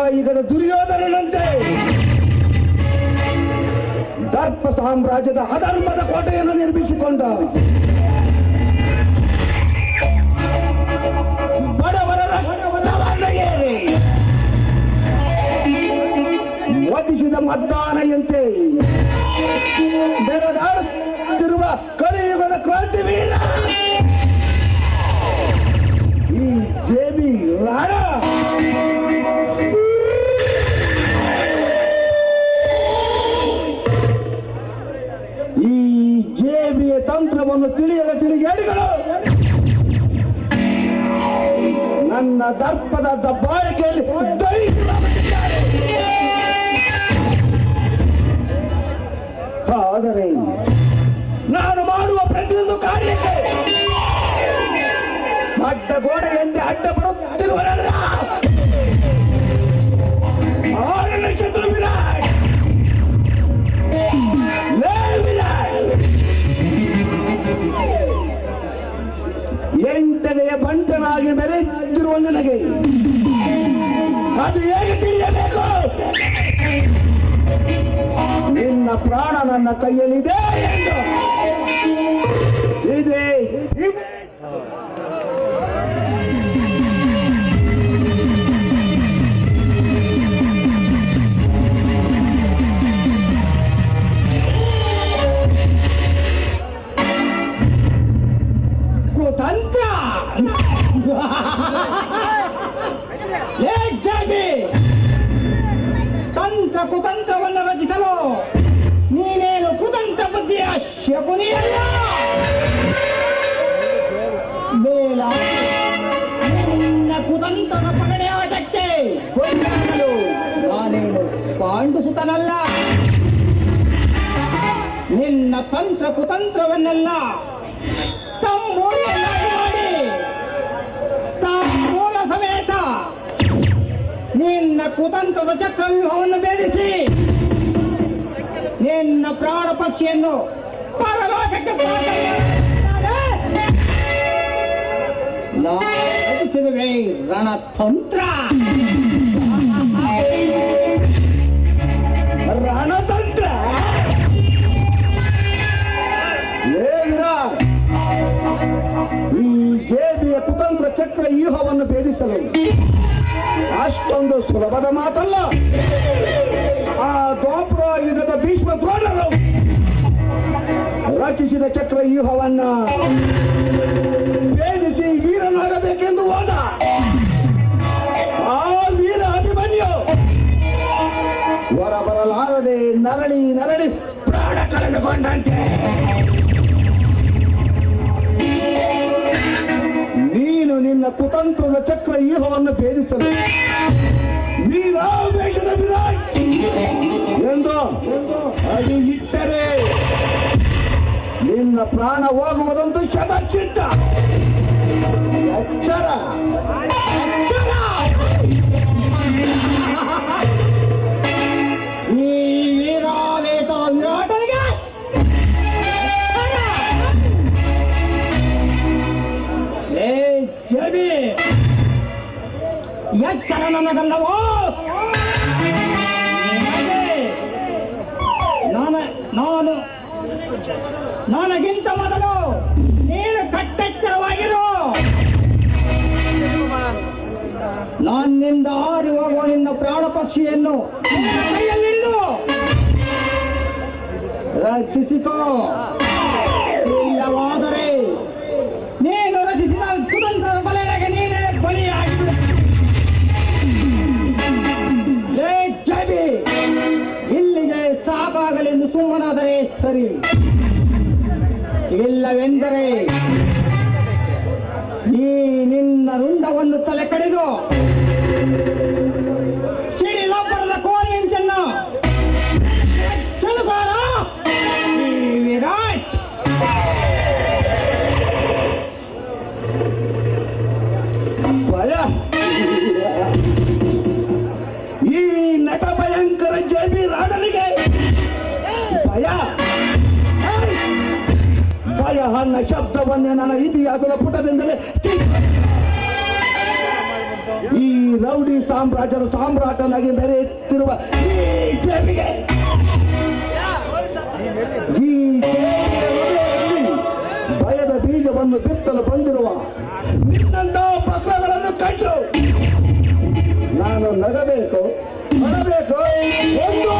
ದುರ್ಯೋಧನಂತೆ ದುರ್ಯೋಧನನಂತೆ ದರ್ಪ ಸಾಮ್ರಾಜ್ಯದ ಅಧರ್ಮದ ಕೋಟೆಯನ್ನು ನಿರ್ಮಿಸಿಕೊಂಡ ಬಡವರ ವಧಿಸಿದ ಮತದಾನೆಯಂತೆ ಬೆರದಾಡುತ್ತಿರುವ ಕಲಿಯುಗದ ಕ್ರಾಂತಿವೀರ ಈ ಜೇಬಿ ರಾಣ ತಂತ್ರವನ್ನು ತಿಳಿಯದ ತಿಳಿಗೇಡಿಗಳು ನನ್ನ ದರ್ಪದ ದಬ್ಬಾಳಿಕೆಯಲ್ಲಿ. ಆದರೆ ನಾನು ಮಾಡುವ ಪ್ರತಿಯೊಂದು ಕಾರ್ಯಕ್ಕೆ ಅಡ್ಡ ಗೋಡೆಯಂತೆ ಅಡ್ಡ ಬರುತ್ತಿರುವರಲ್ಲ ಎಂಟನೆಯ ಬಂಟನಾಗಿ ಮೆರೆಯುತ್ತಿರುವ ನನಗೆ. ಅದು ಹೇಗೆ ತಿಳಿಯಬೇಕು? ನಿನ್ನ ಪ್ರಾಣ ನನ್ನ ಕೈಯಲ್ಲಿದೆ ಎಂದು. ಇದೆ ಲೇ ತಂತ್ರ ಕುತಂತ್ರವನ್ನು ರಚಿಸಲು ನೀನೇನು ಕುತಂತ್ರ ಬುದ್ಧಿಯ ಶಕುನಿಯಲ್ಲ? ಬೇಲ. ನಿನ್ನ ಕುತಂತ್ರದ ಪಗಡೆ ಆಟಕ್ಕೆ ನಾನೇನು ಪಾಂಡು ಸುತನಲ್ಲ ನಿನ್ನ ತಂತ್ರ ಕುತಂತ್ರವನ್ನೆಲ್ಲ ತಮ್ಮೂರನ್ನಾಗಿ ನಿನ್ನ ಕುತಂತ್ರದ ಚಕ್ರವ್ಯೂಹವನ್ನು ಬೇರಿಸಿ ನಿನ್ನ ಪ್ರಾಣ ಪಕ್ಷಿಯನ್ನು ಪರಲೋಕಕ್ಕೆ ರಣತಂತ್ರ. ರಣತಂತ್ರ. ಈ ಜೇಬಿಯ ಕುತಂತ್ರ ಚಕ್ರ ವ್ಯೂಹವನ್ನು ಭೇದಿಸಲು. ಅಷ್ಟೊಂದು ಸುಲಭದ ಮಾತಲ್ಲ. ಆ ದ್ವಾಪುರ ಯುಗದ ಭೀಷ್ಮ ದ್ರೋಣರು ರಚಿಸಿದ ಚಕ್ರ ವ್ಯೂಹವನ್ನ ಭೇದಿಸಿ ವೀರನಾಗಬೇಕೆಂದು ಹೋದ. ಆ ವೀರ ಅಭಿಮನ್ಯು ಹೊರ ಬರಲಾರದೆ ನರಳಿ ನರಳಿ ಪ್ರಾಣ ಕಳೆದುಕೊಂಡಂತೆ. ನಿನ್ನ ಕುತಂತ್ರದ ಚಕ್ರ ಈಹವನ್ನು ಭೇದಿಸಲು. ವೀರಾವೇಶದ ಎಂದು ಅಡಿ ಇಟ್ಟರೆ ನಿನ್ನ ಪ್ರಾಣ ಹೋಗುವುದಂತೂ ಶತಚಿತ್ತ. ಎಚ್ಚರ. ನಾನು ನಾನು ನನಗಿಂತ ಮೊದಲು ನೀನು ಕಟ್ಟೆಚ್ಚರವಾಗಿರು. ನನ್ನಿಂದ ಆರಿ ಹೋಗುವ ನಿನ್ನ ಪ್ರಾಣ ಪಕ್ಷಿಯನ್ನು ನಿನ್ನ ಕೈಯಲ್ಲಿಡಿದು ರಕ್ಷಿಸಿಕೋ. ಇಲ್ಲವಾದರೆ ಸರಿ. ಇಲ್ಲವೆಂದರೆ ನೀ ನಿನ್ನ ರುಂಡವನ್ನು ತಲೆ ಕಡಿದು ಇತಿಹಾಸದ ಪುಟದಿಂದಲೇ ಈ ರೌಡಿ ಸಾಮ್ರಾಜ್ಯದ ಸಾಮ್ರಾಟನಾಗಿ ಮೆರೆಯುತ್ತಿರುವ ಭಯದ ಬೀಜವನ್ನು ಬಿತ್ತಲು ಬಂದಿರುವ ನಿನ್ನಂತ ಪತ್ರಗಳನ್ನು ಕಂಡು. ನಾನು ನಗಬೇಕು ನಗಬೇಕು ಒಂದು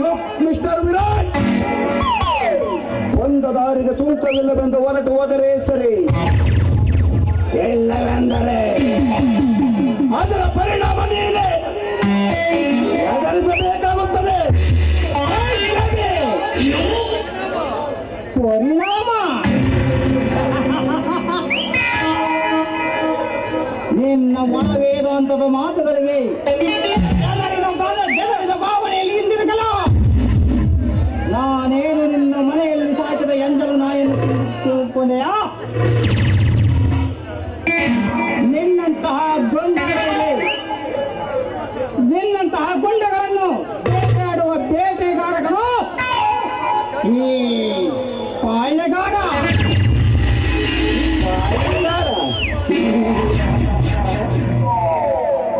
ಲುಕ್ ಮಿಸ್ಟರ್ ವಿರಾಟ್ ಒಂದ ದಾರಿಗೆ ಸೂಕ್ತವಿಲ್ಲವೆಂದು ಹೊರಟು ಹೋದರೆ ಸರಿ ಇಲ್ಲವೆಂದರೆ ಅದರ ಪರಿಣಾಮ ನೀನೆ. ಎದುರಿಸಬೇಕಾಗುತ್ತದೆ ಪರಿಣಾಮ. ನಿನ್ನ ಮನವೇದಾಂತದ ಮಾತುಗಳಿಗೆ ನಾಯನ್ನು ತಿಳ್ಕೊಂಡೆಯ ನಿನ್ನಂತಹ ಗಂಡಗಳಿಗೆ ನಿನ್ನಂತಹ ಗುಂಡಗಳನ್ನು ಬೇಟೆಯಾಡುವ ಬೇಟೆಗಾರಗಳು ಈ ಪಾಳ್ಯಗಾರ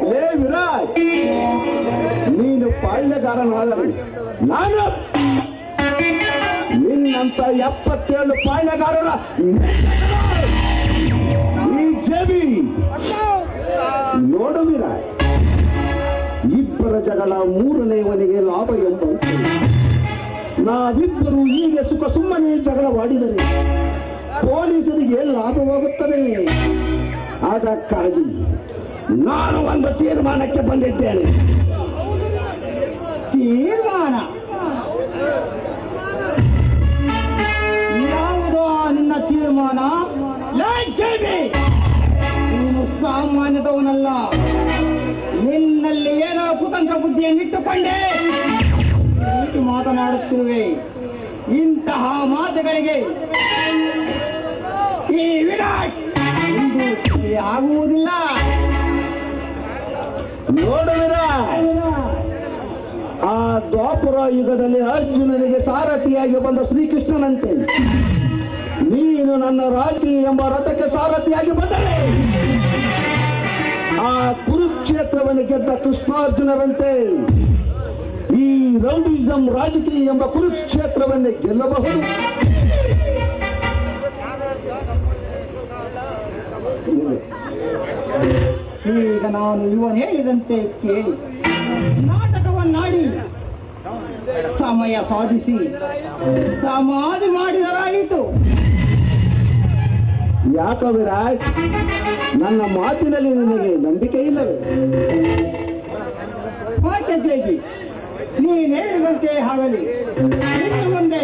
ಲೇ ವಿರಾಟ್ ನೀನು ಪಾಳ್ಯಗಾರನಾದರೆ ನಾನು ನಿನ್ನಂತ ಎಪ್ಪತ್ತೇಳು ಪಾಳ್ಯಗಾರರ ಈ ಜಬಿ ನೋಡುವಿರ? ಇಬ್ಬರ ಜಗಳ ಮೂರನೆಯವನಿಗೆ ಲಾಭ ಎಂಬ ನಾವಿಬ್ಬರು ಹೀಗೆ ಸುಖ ಸುಮ್ಮನೆ ಜಗಳವಾಡಿದರೆ ಪೊಲೀಸರಿಗೆ ಲಾಭವಾಗುತ್ತದೆ. ಅದಕ್ಕಾಗಿ ನಾನು ಒಂದು ತೀರ್ಮಾನಕ್ಕೆ ಬಂದಿದ್ದೇನೆ. ತೀರ್ಮಾನ? ರೀತಿ ಮಾತನಾಡುತ್ತಿರುವೆ. ಇಂತಹ ಮಾತುಗಳಿಗೆ ಈ ವಿರಾಟ್ ಆಗುವುದಿಲ್ಲ. ನೋಡು ವಿರಾಟ್. ಆ ದ್ವಾಪುರ ಯುಗದಲ್ಲಿ ಅರ್ಜುನನಿಗೆ ಸಾರಥಿಯಾಗಿ ಬಂದ ಶ್ರೀಕೃಷ್ಣನಂತೆ. ನೀನು ನನ್ನ ರಾಜಿ ಎಂಬ ರಥಕ್ಕೆ ಸಾರಥಿಯಾಗಿ ಬಂದರೆ. ಆ ಕುರುಕ್ಷೇತ್ರವನ್ನು ಗೆದ್ದ ಕೃಷ್ಣಾರ್ಜುನರಂತೆ. ರೌಡಿಸಂ ರಾಜಕೀಯ ಎಂಬ ಕುರುಕ್ಷೇತ್ರವನ್ನೇ ಗೆಲ್ಲಬಹುದು. ಈಗ ನಾನು ಇವನು ಹೇಳಿದಂತೆ ಕೇಳಿ. ನಾಟಕವನ್ನಾಡಿ ಸಮಯ ಸಾಧಿಸಿ ಸಮಾಧಿ ಮಾಡಿದರಾಯಿತು. ಯಾಕ ವಿರಾಟ್ ನನ್ನ ಮಾತಿನಲ್ಲಿ ನಿನಗೆ ನಂಬಿಕೆ ಇಲ್ಲವೇ ಜೇಗಿ? ನೀನ್ ಹೇಳಿದಂತೆ ಆಗಲಿ. ಮುಂದೆ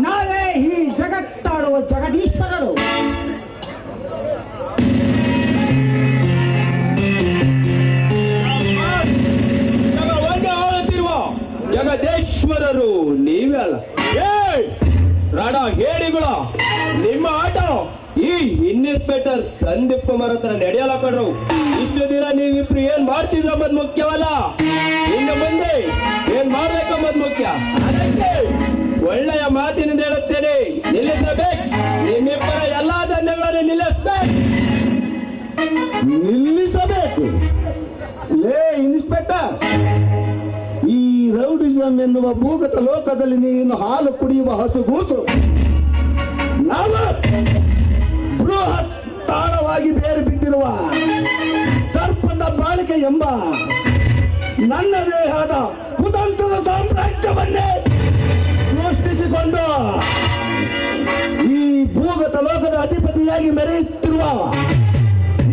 ನಾಳೆ ಈ ಜಗತ್ತಾಡುವ ಜಗದೀಶ್ವರರು. ಜಗದೇಶ್ವರರು ನೀವೇ ಅಲ್ಲ. ಏ ರಣ ಹೇಡಿಗಳ ನಿಮ್ಮ ಆಟ. ಈ ಇನ್ಸ್ಪೆಕ್ಟರ್ ಸಂದೀಪ್ ಕುಮಾರ್ ಹತ್ರ ನಡೆಯಲ್ಲ ಕಡ್ರು ಇಷ್ಟು ದಿನ ನೀವಿಬ್ರು ಏನ್ ಮಾಡ್ತಿದ್ರು ಅಂಬದ್ ಮುಖ್ಯವಲ್ಲ ಇನ್ನು ಮುಂದೆ ಏನ್ ಮಾಡ್ಬೇಕಂಬದ್ ಮುಖ್ಯ ಒಳ್ಳೆಯ ಮಾತಿನಿಂದ ಹೇಳುತ್ತೇನೆ, ನಿಲ್ಲಿಸಬೇಕು. ನಿಮ್ಮಿಬ್ಬರ ಎಲ್ಲಾ ದಂಡಗಳನ್ನು ನಿಲ್ಲಿಸಬೇಕು. ನಿಲ್ಲಿಸಬೇಕು. ಲೇ, ಇನ್ಸ್ಪೆಕ್ಟರ್, ಈ ರೌಡಿಸಂ ಎನ್ನುವ ಭೂಗತ ಲೋಕದಲ್ಲಿ ನೀನು ಹಾಲು ಕುಡಿಯುವ ಹಸುಗೂಸು ನಾವು ತಾಳವಾಗಿ ಬೇರೆ ಬಿಟ್ಟಿರುವ ದರ್ಪದ ಬಾಳಿಕೆ ಎಂಬ ನನ್ನ ದೇಹದ ಕುತಂತ್ರದ ಸಾಮ್ರಾಜ್ಯವನ್ನೇ ಸೃಷ್ಟಿಸಿಕೊಂಡು ಈ ಭೂಗತ ಲೋಕದ ಅಧಿಪತಿಯಾಗಿ ಮೆರೆಯುತ್ತಿರುವ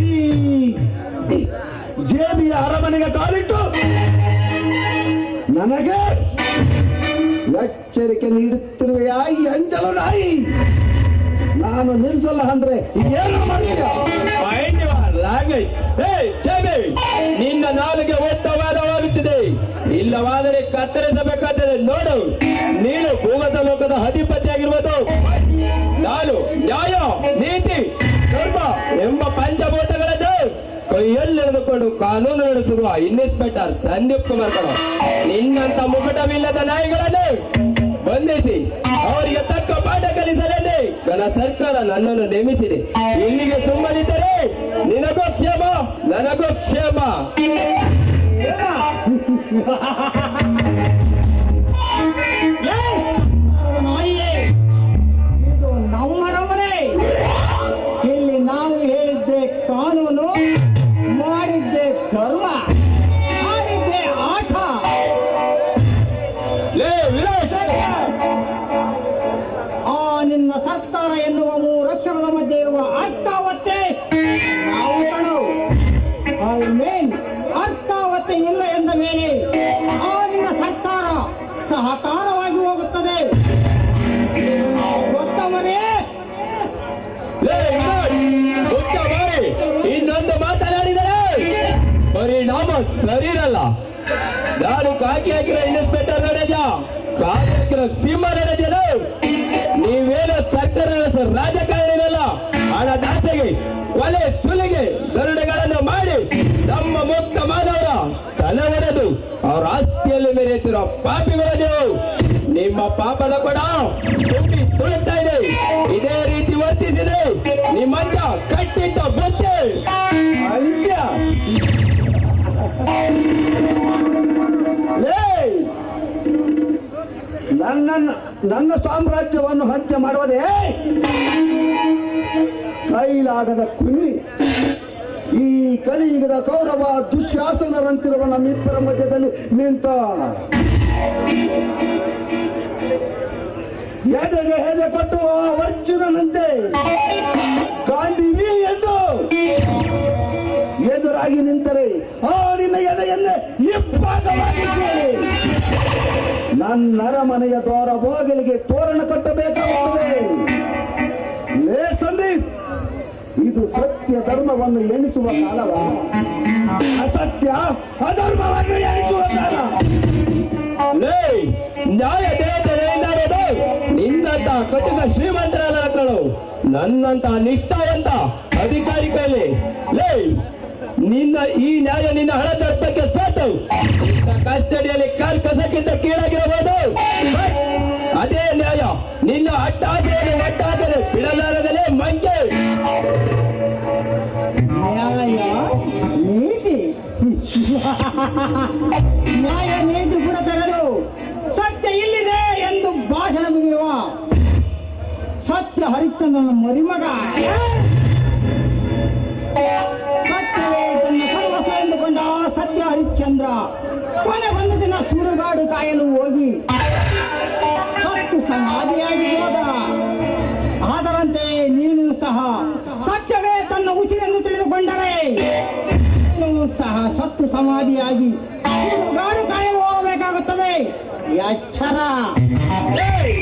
ಈ ಜೇಬಿಯ ಅರಮನೆಗೆ ಕಾಲಿಟ್ಟು ನನಗೆ ಎಚ್ಚರಿಕೆ ನೀಡುತ್ತಿರುವ ಯಾಯಿ ಅಂಜಲು ನಾಯಿ ನಾನು ನಿಲ್ಸಲ್ಲ ಅಂದ್ರೆ ಏನು ನಿನ್ನ ನಾಲಿಗೆ ಒತ್ತವಾದವಾಗುತ್ತಿದೆ ಇಲ್ಲವಾದರೆ ಕತ್ತರಿಸಬೇಕಾದರೆ ನೋಡು. ನೀನು ಭೂಗತ ಲೋಕದ ಅಧಿಪತಿಯಾಗಿರುವುದು. ನಾನು ನ್ಯಾಯ, ನೀತಿ, ಧರ್ಮ ಎಂಬ ಪಂಚಭೂತಗಳನ್ನು ಕೈಯಲ್ಲಿರಿದುಕೊಂಡು ಕಾನೂನು ನಡೆಸಿರುವ ಇನ್ಸ್ಪೆಕ್ಟರ್ ಸಂದೀಪ್ ಕುಮಾರ್ ನಿನ್ನಂತ ಮುಕುಟವಿಲ್ಲದ ನಾಯಿಗಳನ್ನು ಬಂಧಿಸಿ, ಅವರಿಗೆ ತಕ್ಕ ಪಾಠ ಕಲಿಸಲೆಂದೇ ನನ್ನ ಸರ್ಕಾರ ನನ್ನನ್ನು ನೇಮಿಸಿದೆ. ಇಲ್ಲಿಗೆ ಸುಮ್ಮನಿದ್ದರೆ ನಿನಗೋ ಕ್ಷೇಮ, ನನಗೂ ಕ್ಷೇಮ. ಸರಿರಲ್ಲ ನಾನು ಕಾಕಿ ಹಾಕಿರೋ ಇನ್ಸ್ಪೆಕ್ಟರ್ ನಡೆಜ? ಕಾಕಿ ಹಾಕಿರೋ ಸಿಂಹ ನಡೆದಿಲ್ಲ ನೀವೇನೋ ಸರ್ಕಾರ ರಾಜಕಾರಣಿನಲ್ಲ? ಹಣ ದಾಸೆಗೆ, ಕೊಲೆ ಸುಲಿಗೆ ಗರುಡೆಗಳನ್ನು ಮಾಡಿ ನಮ್ಮ ಮುಕ್ತ ಮಾನವರ ತಲೆ ಒಡೆದು ಅವರ ಆಸ್ತಿಯಲ್ಲಿ ಮೆರೆಯುತ್ತಿರೋ ಪಾಪಿಗಳು ನೀವು. ನಿಮ್ಮ ಪಾಪದ ಕೂಡ ತುಂಬಿ ತುಳುತ್ತಾ ಇದೆ. ಇದೇ ರೀತಿ ವರ್ತಿಸಿದೆ. ನಿಮ್ಮಂತ ಕಟ್ಟಿಟ್ಟ ಬುದ್ಧಿ. ಅಂತ್ಯ. ನನ್ನ ನನ್ನ ಸಾಮ್ರಾಜ್ಯವನ್ನು ಹತ್ಯೆ ಮಾಡುವುದೇ? ಕೈಲಾಗದ ಕುನ್ನಿ, ಈ ಕಲಿಯುಗದ ಕೌರವ ದುಶ್ಯಾಸನರಂತಿರುವ ನಮ್ಮಿಬ್ಬರ ಮಧ್ಯದಲ್ಲಿ ನಿಂತ. ಎದೆಗೆ ಹೆದೆ ಕೊಟ್ಟು ಅರ್ಜುನನಂತೆ? ಎದುರಾಗಿ ನಿಂತರೆ, ಆ ನಿನ್ನ ಎದೆಯನ್ನೇ ಇಬ್ಬಾಗವಾಗಿಸಿ ನನ್ನ ಅರಮನೆಯ ದ್ವಾರ ಬಾಗಿಲಿಗೆ ತೋರಣ ಕಟ್ಟಬೇಕಾಗುತ್ತದೆ. ಲೇ ಸಂದೀಪ್, ಇದು ಸತ್ಯ ಧರ್ಮವನ್ನು ಎಣಿಸುವ ಕಾಲವ. ಅಸತ್ಯ ಅಧರ್ಮವನ್ನು ಎಣಿಸುವ ಕಾಲ. ಲೇ, ನ್ಯಾಯ ದೇವತೆ ನಿನ್ನಂತ ಕಟುಕ ಶ್ರೀಮಂತರಲ್ಲ ನನ್ನಂತ ನಿಷ್ಠಾವಂತ ಅಧಿಕಾರಿ ಕೈಲಿ ಲೇ ನಿನ್ನ ಈ ನ್ಯಾಯ ನಿನ್ನ ಹಣ ದಟ್ಟಕ್ಕೆ ಸಾತು ಕಸ್ಟಡಿಯಲ್ಲಿ ಕಾಲ್ ಕಸಕ್ಕಿಂತ ಕೀಳಾಗಿರಬಹುದು. ಅದೇ ನ್ಯಾಯ ನಿನ್ನ ಅಟ್ಟಾಸೆಯನ್ನು ಒಟ್ಟಾದರೆ ಬಿಡಲಾರದಲೇ ಮಂಜೆ. ನ್ಯಾಯ ನೀತಿ. ನ್ಯಾಯ ನೀತಿ ಬಿಡದರದು ಸತ್ಯ ಇಲ್ಲಿದೆ ಎಂದು ಭಾಷಣ ಮುಗಿಯುವ ಸತ್ಯ ಹರಿಶ್ಚಂದ್ರನ ಮರಿಮಗ. ಹರಿಶ್ಚಂದ್ರ ಕೊನೆ ಒಂದು ದಿನ ಸುಡುಗಾಡು ಕಾಯಲು ಹೋಗಿ. ಸತ್ತು ಸಮಾಧಿಯಾಗಿ ಹೋದ. ಅದರಂತೆ ನೀನು ಸಹ ಸತ್ಯವೇ ತನ್ನ ಉಸಿರನ್ನು ತಿಳಿದುಕೊಂಡರೆ. ನೀನು ಸಹ ಸತ್ತು ಸಮಾಧಿಯಾಗಿ ಸುಡುಗಾಡು ಕಾಯಲು ಹೋಗಬೇಕಾಗುತ್ತದೆ. ಎಚ್ಚರ ಏಯ್!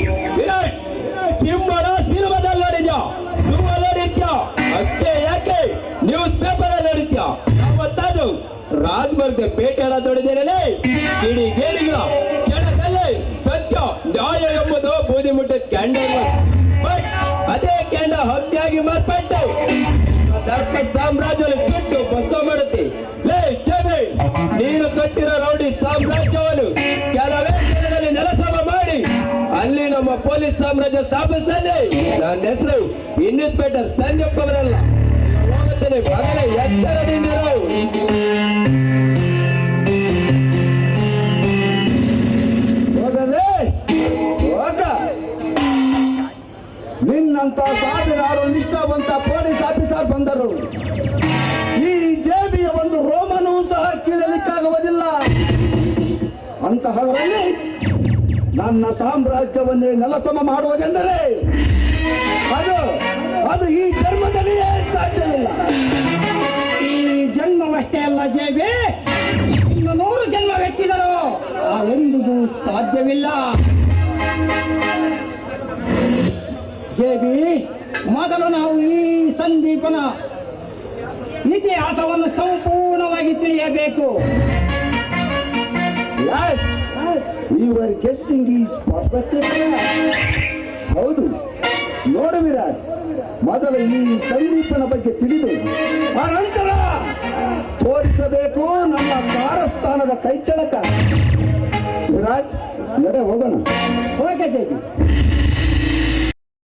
ರಾಜ್ಮರ್ಗೆ ಪೇಟೆ ಎಲ್ಲ ಇಡೀ ಗೇಡಿಗಳ ಕ್ಷಣದಲ್ಲಿ ಸತ್ಯ ನ್ಯಾಯ ಎಂಬುದು ಬೂದಿ ಮುಟ್ಟ ಕ್ಯಾಂಡಲ್. ಬಟ್ ಅದೇ ಕ್ಯಾಂಡ ಹತ್ಯಾಗಿ ಮಾರ್ಪಟ್ಟೆ. ದರ್ಪ ಸಾಮ್ರಾಜ್ಯವನ್ನು ಸುಟ್ಟು ಬಸವ ಮಾಡುತ್ತೆ. ಲೇ ಚೆನ್ನೈ ನೀನು ಕಟ್ಟಿರೋ ರೌಡಿ ಸಾಮ್ರಾಜ್ಯವನ್ನು ಕೆಲವೇ ದಿನದಲ್ಲಿ ನೆಲಸಮ ಮಾಡಿ. ಅಲ್ಲಿ ನಮ್ಮ ಪೊಲೀಸ್ ಸಾಮ್ರಾಜ್ಯ ಸ್ಥಾಪಿಸಲಿ. ನನ್ನ ಹೆಸರು ಇನ್ಸ್ಪೆಕ್ಟರ್ ಸಂಜೀವ್ ಹೋಗುತ್ತೇನೆ ಮಗನೇ ಎಚ್ಚರದಿಂದಿರು. ನಿನ್ನಂತ ಸಾವಿರಾರು ನಿಷ್ಠಾವಂತ ಪೊಲೀಸ್ ಆಫೀಸರ್ ಬಂದರು. ಈ ಜೇಬಿಯ ಒಂದು ರೋಮನೂ ಸಹ ಕೀಳಲಿಕ್ಕಾಗುವುದಿಲ್ಲ. ಅಂತಹವರಲ್ಲಿ ನನ್ನ ಸಾಮ್ರಾಜ್ಯವನ್ನೇ ನೆಲಸಮ ಮಾಡುವುದೆಂದರೆ ಅದು ಈ ಜನ್ಮದಲ್ಲಿಯೇ ಸಾಧ್ಯವಿಲ್ಲ. ಈ ಜನ್ಮವಷ್ಟೇ ಅಲ್ಲ ಜೇಬಿ. ಇನ್ನು ನೂರು ಜನ್ಮ ವ್ಯಕ್ತಿಗಳು. ಆ ಸಾಧ್ಯವಿಲ್ಲ. ಜೇಬಿ, ಮೊದಲು ನಾವು ಈ ಸಂದೀಪನ ಇತಿಹಾಸವನ್ನು ಸಂಪೂರ್ಣವಾಗಿ ತಿಳಿಯಬೇಕು. Your guessing is correct. ಹೌದು. ನೋಡು ವಿರಾಟ್. ಮೊದಲು ಈ ಸಂದೀಪನ ಬಗ್ಗೆ ತಿಳಿದು ಅನಂತರ ತೋರಿಸಬೇಕು ನಮ್ಮ ಕಾರಸ್ಥಾನದ ಕೈಚಳಕ. ವಿರಾಟ್ ನಡೆ ಹೋಗೋಣ. ಜೇಬಿ